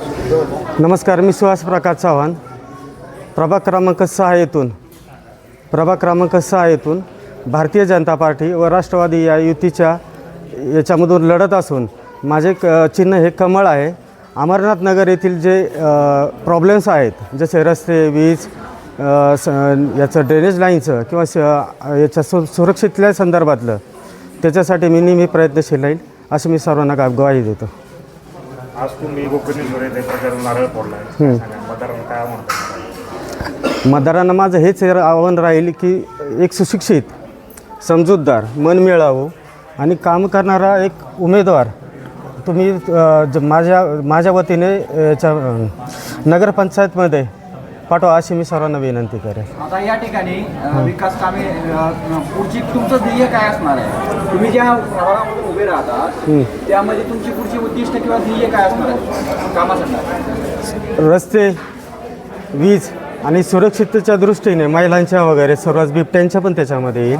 नमस्कार मी सुहास प्रकाश चव्हाण. प्रभाग क्रमांक सहा येथून प्रभाग क्रमांक सहा येथून भारतीय जनता पार्टी व राष्ट्रवादी या युतीच्या याच्यामधून लढत असून माझे क चिन्ह हे कमळ आहे. अमरनाथ नगर येथील जे प्रॉब्लेम्स आहेत जसे रस्ते वीज स याचं ड्रेनेज लाईनचं किंवा स याच्या सु सुरक्षितल्या संदर्भातलं त्याच्यासाठी मी नेहमी प्रयत्नशील राहील असं मी सर्वांना गा- ग्वाही देतो. आज तुम्ही गोपनीश्वर येथे प्रचार नारळ फोडलाय काय सांगा मतदारांना काय म्हणतात? मतदारांना माझं हेच आव्हान राहील की एक सुशिक्षित समजूतदार मनमिळावू आणि काम करणारा एक उमेदवार. तुम्ही अ, ज- माझ्या माझ्या वतीने याच्या अ, नगरपंचायतमध्ये पाठवा अशी मी सर्वांना विनंती करेन. आता या ठिकाणी अ, विकास कामे अ, पुढची तुमचं ध्येय काय असणार आहे? तुम्ही ज्या उभे राहतात. त्यामध्ये तुमची पुढची उद्दिष्ट किंवा ध्येय काय असणार आहे? कामासाठी रस्ते वीज आणि सुरक्षिततेच्या दृष्टीने महिलांच्या वगैरे सर्वच बिबट्यांच्या पण त्याच्यामध्ये येईल.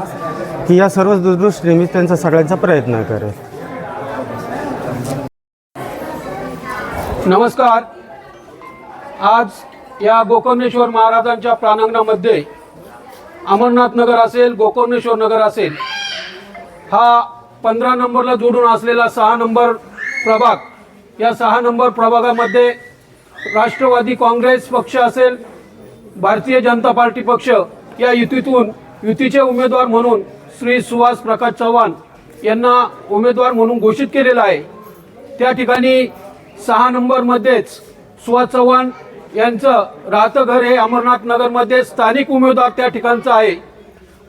की या सर्व दृष्टीने मी त्यांचा सगळ्यांचा प्रयत्न करेल. नमस्कार. आज या गोकर्णेश्वर महाराजांच्या प्रांगणामध्ये अमरनाथ नगर असेल गोकर्णेश्वर नगर असेल हा पंधरा नंबरला जोडून असलेला सहा नंबर प्रभाग. या सहा नंबर प्रभागामध्ये राष्ट्रवादी काँग्रेस पक्ष असेल भारतीय जनता पार्टी पक्ष या युतीतून युतीचे उमेदवार म्हणून श्री सुहास प्रकाश चव्हाण यांना उमेदवार म्हणून घोषित केलेला आहे. त्या ठिकाणी सहा नंबरमध्येच सुहास चव्हाण यांचं राहतं घर हे अमरनाथ नगरमध्ये स्थानिक उमेदवार त्या ठिकाणचं आहे.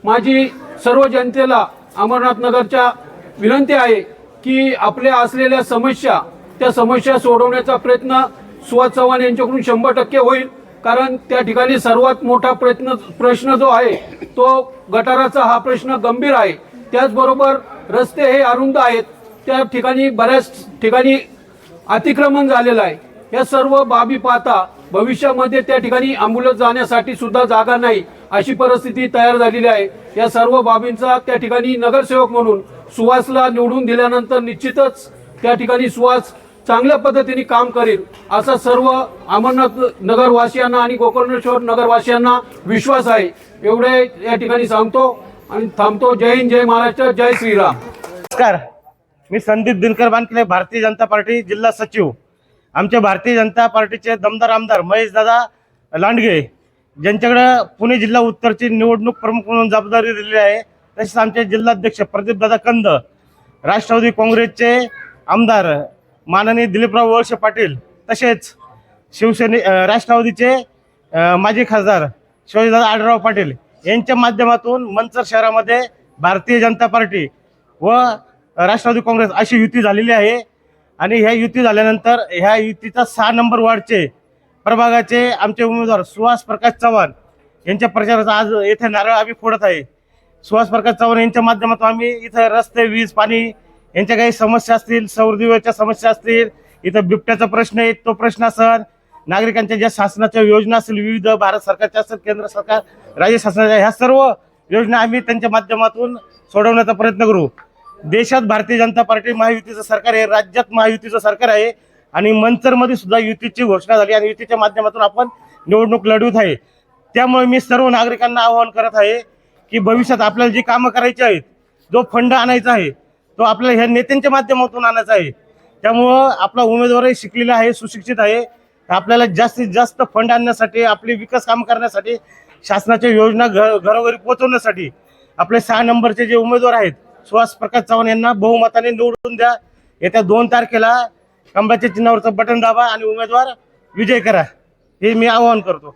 माझी सर्व जनतेला अमरनाथ नगरच्या विनंती आहे की आपल्या असलेल्या समस्या त्या समस्या सोडवण्याचा प्रयत्न सुहास चव्हाण यांच्याकडून शंभर टक्के होईल. कारण त्या ठिकाणी सर्वात मोठा प्रयत्न प्रश्न जो आहे तो गटाराचा हा प्रश्न गंभीर आहे. त्याचबरोबर रस्ते हे अरुंद आहेत. त्या ठिकाणी बऱ्याच ठिकाणी अतिक्रमण झालेलं आहे. या सर्व बाबी पाहता भविष्यामध्ये त्या ठिकाणी अँब्युलन्स जाण्यासाठी सुद्धा जागा नाही अशी परिस्थिती तयार झालेली आहे. या सर्व बाबींचा त्या ठिकाणी नगरसेवक म्हणून सुहासला निवडून दिल्यानंतर निश्चितच त्या ठिकाणी सुहास चांगल्या पद्धतीने काम करेल असा सर्व अमरनाथ नगरवासियांना आणि गोकर्णेश्वर नगरवासियांना विश्वास आहे. एवढे या ठिकाणी सांगतो आणि थांबतो. जय हिंद जय महाराष्ट्र जय श्रीराम. नमस्कार. मी संदीप दिनकर बानकिले भारतीय जनता पार्टी जिल्हा सचिव. आमच्या भारतीय जनता पार्टीचे दमदार आमदार महेशदादा लांडगे ज्यांच्याकडं पुणे जिल्हा उत्तरची निवडणूक प्रमुख म्हणून जबाबदारी दिलेली आहे. तसेच आमचे जिल्हाध्यक्ष प्रदीपदादा कंद राष्ट्रवादी काँग्रेसचे आमदार माननीय दिलीपराव वळसे पाटील तसेच शिवसेने राष्ट्रवादीचे माजी खासदार शिवाजीदादा आडराव पाटील यांच्या माध्यमातून मंचर शहरामध्ये भारतीय जनता पार्टी व राष्ट्रवादी काँग्रेस अशी युती झालेली आहे. आणि ह्या युती झाल्यानंतर ह्या युतीचा सहा नंबर वार्डचे प्रभागाचे आमचे उमेदवार सुहास प्रकाश चव्हाण यांच्या प्रचाराचा आज येथे नारळ आम्ही फोडत आहे. सुहास प्रकाश चव्हाण यांच्या माध्यमातून आम्ही इथं रस्ते वीज पाणी यांच्या काही समस्या असतील सौरदिवेच्या समस्या असतील इथं बिबट्याचा प्रश्न आहे तो प्रश्न असेल नागरिकांच्या ज्या शासनाच्या योजना असतील विविध भारत सरकारच्या असेल केंद्र सरकार राज्य शासनाच्या ह्या सर्व योजना आम्ही त्यांच्या माध्यमातून सोडवण्याचा प्रयत्न करू. देशात भारतीय जनता पार्टी महायुतीचं सरकार आहे राज्यात महायुतीचं सरकार आहे आणि मंचरमध्ये सुद्धा युतीची घोषणा झाली आणि युतीच्या माध्यमातून आपण निवडणूक लढवत आहे. त्यामुळे मी सर्व नागरिकांना आवाहन करत आहे की भविष्यात आपल्याला जी कामं करायची आहेत जो फंड आणायचा आहे तो आपल्याला ह्या नेत्यांच्या माध्यमातून आणायचा आहे. त्यामुळं आपला उमेदवारही शिकलेला आहे सुशिक्षित आहे. आपल्याला जास्तीत जास्त फंड आणण्यासाठी आपली विकास काम करण्यासाठी शासनाच्या योजना घ घरोघरी पोहोचवण्यासाठी आपले सहा नंबरचे जे उमेदवार आहेत सुहास प्रकाश चव्हाण यांना बहुमताने निवडून द्या. येत्या दोन तारखेला कंबाच्या चिन्हावरचं बटन दाबा आणि उमेदवार विजय करा. हे मी आवाहन करतो.